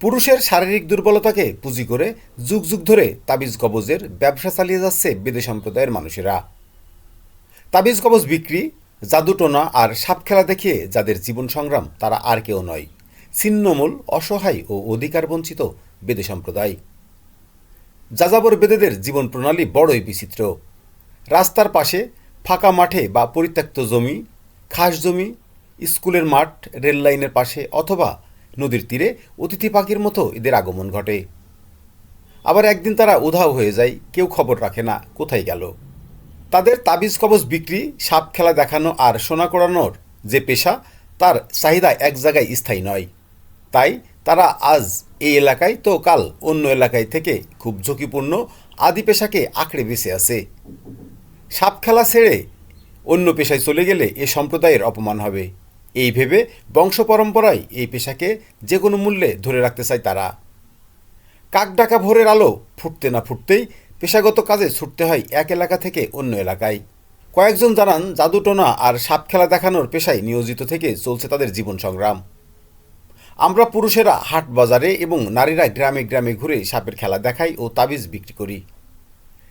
পুরুষের শারীরিক দুর্বলতাকে পুঁজি করে যুগ যুগ ধরে তাবিজ কবজের ব্যবসা চালিয়ে যাচ্ছে বেদে সম্প্রদায়ের মানুষেরা। তাবিজ কবজ বিক্রি জাদুটোনা আর সাপ খেলা দেখিয়ে যাদের জীবন সংগ্রাম তারা আর কেউ নয়, ছিন্নমূল, অসহায় ও অধিকার বঞ্চিত বেদে সম্প্রদায়। যাযাবর বেদেদের জীবন প্রণালী বড়ই বিচিত্র। রাস্তার পাশে ফাঁকা মাঠে বা পরিত্যক্ত জমি, খাস জমি, স্কুলের মাঠ রেল লাইনের পাশে অথবা নদীর তীরে অতিথি পাখির মতো এদের আগমন ঘটে। আবার একদিন তারা উধাও হয়ে যায়, কেউ খবর রাখে না কোথায় গেল। তাদের তাবিজ কবজ বিক্রি, সাপ খেলা দেখানো আর সোনা করানোর যে পেশা, তার চাহিদা এক জায়গায় স্থায়ী নয়। তাই তারা আজ এই এলাকায় তো কাল অন্য এলাকায় থেকে খুব ঝুঁকিপূর্ণ আদি পেশাকে আঁকড়ে বেঁচে আছে। সাপ খেলা ছেড়ে অন্য পেশায় চলে গেলে এ সম্প্রদায়ের অপমান হবে। এই ভেবে বংশ পরম্পরায় এই পেশাকে যে কোনো মূল্যে ধরে রাখতে চায় তারা। কাকডাকা ভোরের আলো ফুটতে না ফুটতেই পেশাগত কাজে ছুটতে হয় এক এলাকা থেকে অন্য এলাকায়। কয়েকজন জানান জাদুটোনা আর সাপ খেলা দেখানোর পেশায় নিয়োজিত থেকে চলছে তাদের জীবন সংগ্রাম। আমরা পুরুষেরা হাট বাজারে এবং নারীরা গ্রামে গ্রামে ঘুরে সাপের খেলা দেখাই ও তাবিজ বিক্রি করি।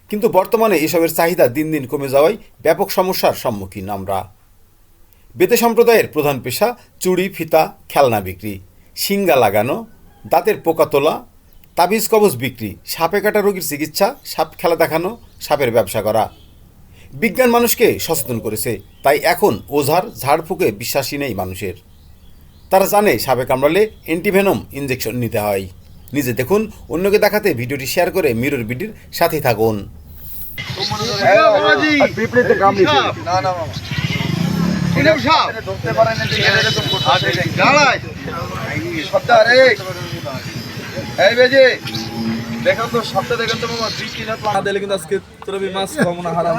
কিন্তু বর্তমানে এসবের চাহিদা দিন দিন কমে যাওয়ায় ব্যাপক সমস্যার সম্মুখীন আমরা। বেদে সম্প্রদায়ের প্রধান পেশা চুড়ি ফিতা খেলনা বিক্রি। শিঙ্গা লাগানো দাঁতের পোকা তোলা তাবিজ কবজ বিক্রি সাপে কাটা রোগীর চিকিৎসা সাপ খেলা দেখানো সাপের ব্যবসা করা। বিজ্ঞান মানুষকে সচেতন করেছে তাই এখন ওঝার ঝাড়ফুঁকে বিশ্বাসী নেই মানুষের। তারা জানে সাপে কামড়ালে অ্যান্টিভেনম ইঞ্জেকশন নিতে হয়। নিজে দেখুন অন্যকে দেখাতে ভিডিওটি শেয়ার করে মিরর বিডির সাথে থাকুন। তো সপ্তাহ তো মামা দুই না দিলে কিন্তু আজকে মাছ হারাম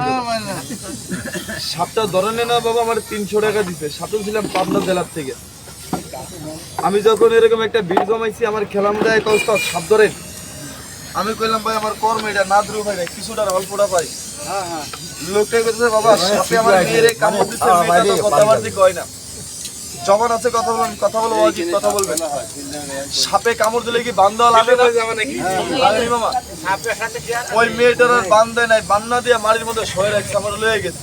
সাপটা ধরে না বাবা আমার তিনশো টাকা দিছে। সাপটা ছিলাম পাবনা জেলার থেকে। আমি যখন এরকম একটা বীর জমাইছি আমার খেলাম দেয় কষ্ট সাপ ধরেন আমি কইলাম ভাই আমার কর্ম এটা না দ্রু ভাই কিছুটা অল্পটা পাই হ্যাঁ হ্যাঁ। বাবা সাপে আমার মেয়েরে কামড় দিচ্ছে মেয়েটা তো কথাবার্তি কয় না। জবান আছে কথা বলেন কথা বলো অজিত কথা বলবেন। সাপে কামড় দিলে কি বান্ধ লাগে না? লাগে মামা ওই মেয়েটার আর বান নাই বান্না দিয়ে মাটির মধ্যে শয়ে রাখছে আমার লয়ে গেছে।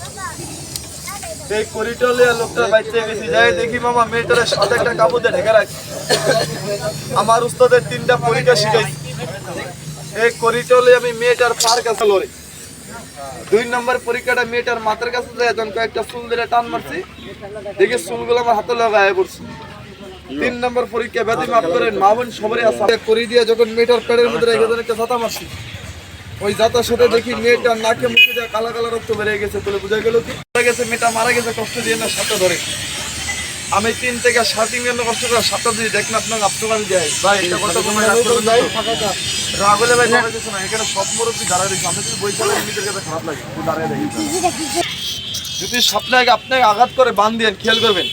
এই করিডোর লিয়ে লোকটা বাইতে গেছি। যাই দেখি মামা মেয়েটার সাথে একটা কাপড় দিয়ে ঢেকে রাখছে। আমার উস্তাদের তিনটা পরীক্ষা শিখাইছি। এই করিডোর লিয়ে আমি মেয়েটার পার কাছে লড়ি দুই নম্বর পরীক্ষাটা মেয়েটার মাথার কাছে যায় যখন কয়েকটা চুল দিলে টান মারছি। দেখি চুলগুলো আমার হাতে লাগায় পড়ছে। তিন নম্বর পরীক্ষা ব্যাধি মাপ করেন, মা বোন সবারই আসা করে দিয়ে যখন মেয়েটার পেটের মধ্যে রেখে দেন, একটা ছাতা মারছি। ওই জাতার সাথে দেখি মেয়েটার নাকে মুখে দিয়ে কালা কালা রক্ত বেড়ে গেছে তাহলে বোঝা গেল কি? গেছে, মেয়েটা মারা গেছে, কষ্ট দিয়ে না সাথে ধরে। আমি তিন থেকে সাত দিন জন্য কষ্ট করে সাতটা দিয়ে দেখেন আপনাকে আপনাকে আমি যাই ভাই একটা কথা তোমার রাগলে ভাই না এখানে সব মুরব্বী দাঁড়ায় আমি যদি বই চালাই নিজের কাছে খারাপ লাগে। দাঁড়ায় দেখি যদি সাপটাকে আপনাকে আঘাত করে বান দিয়ে খেয়াল করবেন।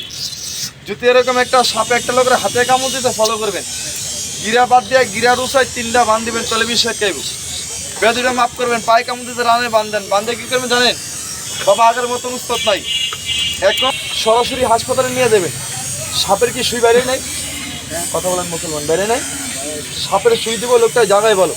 যদি এরকম একটা সাপে একটা লোকের হাতে কামড় দিতে ফলো করবেন। গিরা বাদ দিয়ে গিরা রুসায় তিনটা বান দিবেন তাহলে বিশ ষাট খাইব বেদুটা মাফ করবেন পায়ে কামড় দিতে রানে বান্ধেন বান্ধে কি করবেন জানেন? বাবা আগের মতন উস্তাদ নাই। এখন সরাসরি হাসপাতালে নিয়ে যাবেন সাপের কি সুই বাইরে নাই? কথা বলেন মুসলমান, বাইরে নাই? সাপের সুই দিব, লোকটা জায়গায় বলো।